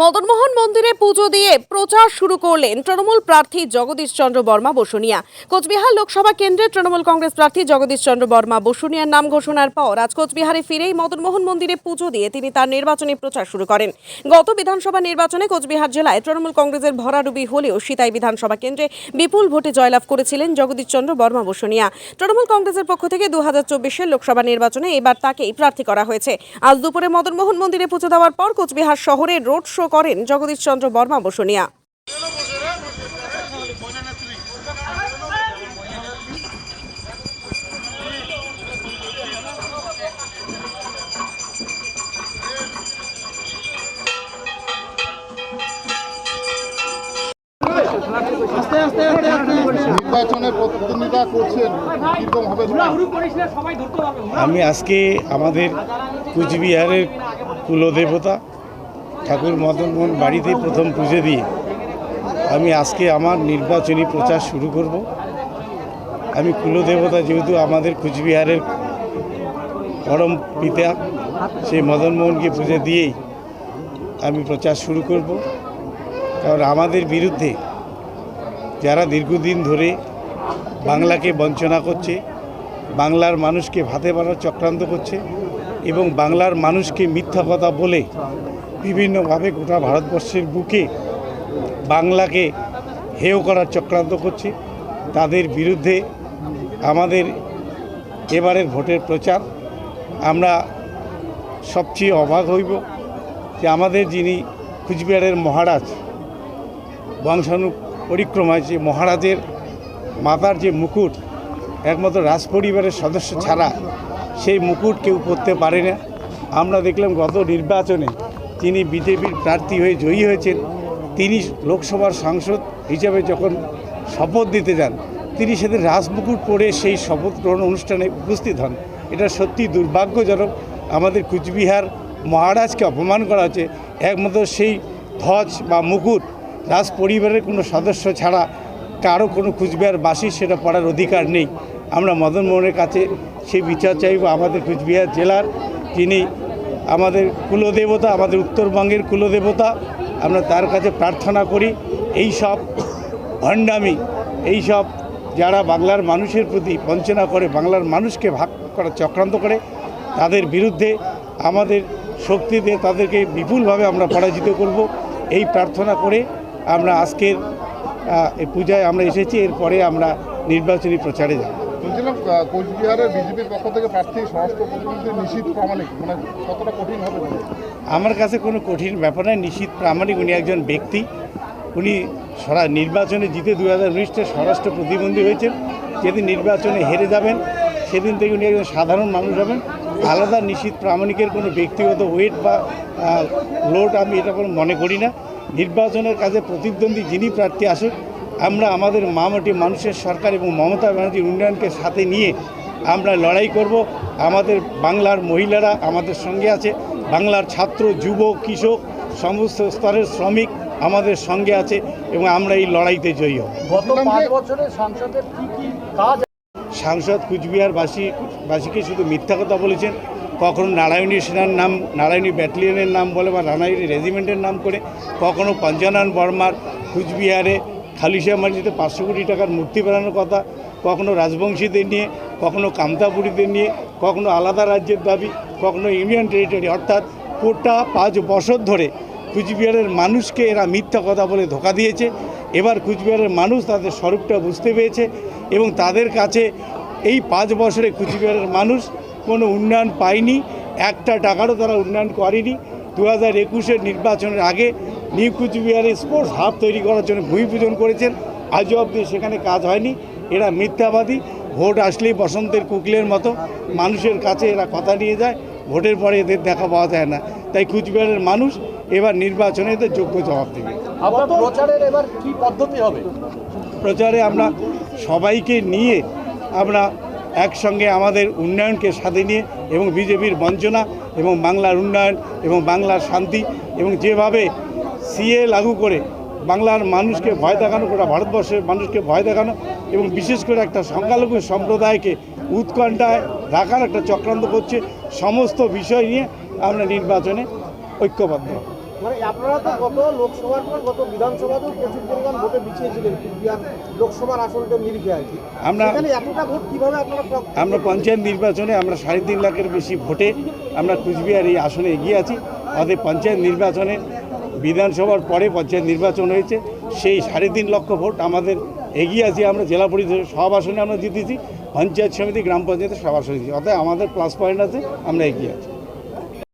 মদনমোহন মন্দিরে পুজো দিয়ে প্রচার শুরু করলেন তৃণমূল প্রার্থী জগদীশ চন্দ্র বর্মা বসুনিয়া। কোচবিহার লোকসভা কেন্দ্রে তৃণমূল কংগ্রেস প্রার্থী জগদীশ চন্দ্র বর্মা বসুনিয়ার নাম ঘোষণার পর আজ কোচবিহারে ফিরেই মদনমোহন মন্দিরে পুজো দিয়ে তিনি তার নির্বাচনী প্রচার শুরু করেন। গত বিধানসভা নির্বাচনে কোচবিহার জেলায় তৃণমূল কংগ্রেসের ভরাডুবি হলেও সিতাই বিধানসভা কেন্দ্রে বিপুল ভোটে জয়লাভ করেছিলেন জগদীশ চন্দ্র বর্মা বসুনিয়া। তৃণমূল কংগ্রেসের পক্ষ থেকে দু হাজার চব্বিশের লোকসভা নির্বাচনে এবার তাকেই প্রার্থী করা হয়েছে। আজ দুপুরে মদনমোহন মন্দিরে পুজো দেওয়ার পর কোচবিহার শহরে রোড শো করেন জগদীশ চন্দ্র বর্মা বসুনিয়া। নির্বাচনে প্রতিদ্বন্দ্বিতা করছেন আমি আজকে আমাদের কুচবিহারের কুলদেবতা ঠাকুর মদনমোহন বাড়িতেই প্রথম পুজো দিয়ে আমি আজকে আমার নির্বাচনী প্রচার শুরু করব। আমি কুলদেবতা যেহেতু আমাদের কুচবিহারের পরম পিতা, সেই মদনমোহনকে পুজো দিয়েই আমি প্রচার শুরু করব। কারণ আমাদের বিরুদ্ধে যারা দীর্ঘদিন ধরে বাংলাকে বঞ্চনা করছে, বাংলার মানুষকে ভাতে বানার চক্রান্ত করছে এবং বাংলার মানুষকে মিথ্যা কথা বলে বিভিন্নভাবে গোটা ভারতবর্ষের বুকে বাংলাকে হেয় করার চক্রান্ত করছে। তাদের বিরুদ্ধে আমাদের এবারের ভোটের প্রচার আমরা সবচেয়ে অবাক হইব যে আমাদের যিনি কুচবিহারের মহারাজ বংশানু পরিক্রমায় যে মহারাজের মাতার যে মুকুট, একমাত্র রাজ পরিবারের সদস্য ছাড়া সেই মুকুট কেউ পরতে পারে না। আমরা দেখলাম গত নির্বাচনে তিনি বিজেপির প্রার্থী হয়ে জয়ী হয়েছেন। তিনি লোকসভার সাংসদ হিসাবে যখন শপথ দিতে যান, তিনি সেদিন রাজমুকুট পরে সেই শপথ গ্রহণ অনুষ্ঠানে উপস্থিত হন। এটা সত্যি দুর্ভাগ্যজনক। আমাদের কুচবিহার মহারাজকে অপমান করা হচ্ছে। একমাত্র সেই ধ্বজ বা মুকুট রাজ পরিবারের কোনো সদস্য ছাড়া কারও কোনো কুচবিহারবাসী সেটা পড়ার অধিকার নেই। আমরা মদন মোহনের কাছে সেই বিচার চাইব। আমাদের কুচবিহার জেলার যিনি আমাদের কুলদেবতা, আমাদের উত্তরবঙ্গের কুলদেবতা, আমরা তার কাছে প্রার্থনা করি, এই সব ভণ্ডামি, এই সব যারা বাংলার মানুষের প্রতি বঞ্চনা করে, বাংলার মানুষকে ভাগ করা চক্রান্ত করে, তাদের বিরুদ্ধে আমাদের শক্তি দিয়ে তাদেরকে বিপুলভাবে আমরা পরাজিত করব। এই প্রার্থনা করে আমরা আজকের পূজায় আমরা এসেছি, এরপরে আমরা নির্বাচনী প্রচারে যাব। বলছিলাম কোচবিহারের বিজেপির পক্ষ থেকে প্রার্থী স্বরাষ্ট্র প্রতিমন্ত্রী নিশীত প্রামাণিক মানে কতটা কঠিন হবে আমার কাছে কোনো কঠিন ব্যাপার নয় নিশ্চিত প্রামাণিক উনি একজন ব্যক্তি। উনি সরা, নির্বাচনে জিতে দু হাজার উনিশটা স্বরাষ্ট্র প্রতিবন্ধী হয়েছেন। যেদিন নির্বাচনে হেরে যাবেন, সেদিন থেকে উনি একজন সাধারণ মানুষ হবেন। আলাদা নিশ্চিত প্রামাণিকের কোনো ব্যক্তিগত ওয়েট বা লোড আমি এটা কোনো মনে করি না। নির্বাচনের কাজে প্রতিদ্বন্দ্বী যিনি প্রার্থী আসুক আমরা আমাদের মামাটি মানুষের সরকার এবং মমতা ব্যানার্জির উন্নয়নকে সাথে নিয়ে আমরা লড়াই করব। আমাদের বাংলার মহিলারা আমাদের সঙ্গে আছে। বাংলার ছাত্র যুব কৃষক সমস্ত স্তরের শ্রমিক আমাদের সঙ্গে আছে এবং আমরা এই লড়াইতে জয়ী হব। গত পাঁচ বছরের সংসদের কি কি কাজ সাংসদ কুচবিহারবাসী বাসীকে শুধু মিথ্যা কথা বলেছেন। কখনো নারায়ণী সেনার নাম নারায়ণী ব্যাটালিয়নের নাম বলে বা নারায়ণী রেজিমেন্টের নাম করে। কখনো পঞ্চানন বর্মার কুচবিহারে খালিশা মাটিতে পাঁচশো কোটি টাকার মূর্তি বানানোর কথা, কখনো রাজবংশীদের নিয়ে, কখনো কামতাপুরীদের নিয়ে, কখনো আলাদা রাজ্যের দাবি, কখনো ইউনিয়ন টেরিটরি, অর্থাৎ কোটা পাঁচ বছর ধরে কুচবিহারের মানুষকে এরা মিথ্যা কথা বলে ধোকা দিয়েছে। এবার কুচবিহারের মানুষ তাদের স্বরূপটা বুঝতে পেরেছে এবং তাদের কাছে এই পাঁচ বছরে কুচবিহারের মানুষ কোনো উন্নয়ন পায়নি। একটা টাকারও তারা উন্নয়ন করেনি। দু হাজার একুশের নির্বাচনের আগে নিউ কুচবিহারে স্পোর্টস হাব তৈরি করার জন্য ভূমি পূজন করেছেন। আজও অবধি সেখানে কাজ হয়নি। এরা মিথ্যাবাদী। ভোট আসলেই বসন্তের কুকলের মতো। মানুষের কাছে এরা কথা নিয়ে যায়। ভোটের পরে এদের দেখা পাওয়া যায় না। তাই কুচবিহারের মানুষ এবার নির্বাচনে এদের যোগ্য জবাব দেবে। প্রচারের এবার কি পদ্ধতি হবে? প্রচারে আমরা সবাইকে নিয়ে আমরা একসঙ্গে আমাদের উন্নয়নকে সাথে নিয়ে এবং বিজেপির বঞ্চনা এবং বাংলার উন্নয়ন এবং বাংলার শান্তি এবং যেভাবে সিএ লাগু করে বাংলার মানুষকে ভয় দেখানো গোটা ভারতবর্ষের মানুষকে ভয় দেখানো এবং বিশেষ করে একটা সংখ্যালঘু সম্প্রদায়কে উৎকণ্ঠায় রাখার একটা চক্রান্ত করছে। সমস্ত বিষয় নিয়ে আমরা নির্বাচনে ঐক্যবদ্ধ। মানে আপনারা তো গত লোকসভার পর গত বিধানসভাতেও প্রচুর পরিমাণ ভোটে পিছিয়েছিলেন লোকসভার আসনটা নিরিখে আর কি। আমরা- এতটা ভোট কীভাবে আপনারা আমরা পঞ্চায়েত নির্বাচনে আমরা সাড়ে তিন লাখের বেশি ভোটে আমরা কুচবিহার এই আসনে এগিয়ে আছি। আমাদের পঞ্চায়েত নির্বাচনে বিধানসভার পরে পঞ্চায়েত নির্বাচন হয়েছে, সেই সাড়ে তিন লক্ষ ভোট আমাদের এগিয়ে আছি, আমরা জেলা পরিষদের সব আসনে আমরা জিতেছি, পঞ্চায়েত সমিতি, গ্রাম পঞ্চায়েতের সব আসনে অর্থাৎ আমাদের প্লাস পয়েন্ট আছে, আমরা এগিয়ে আছি।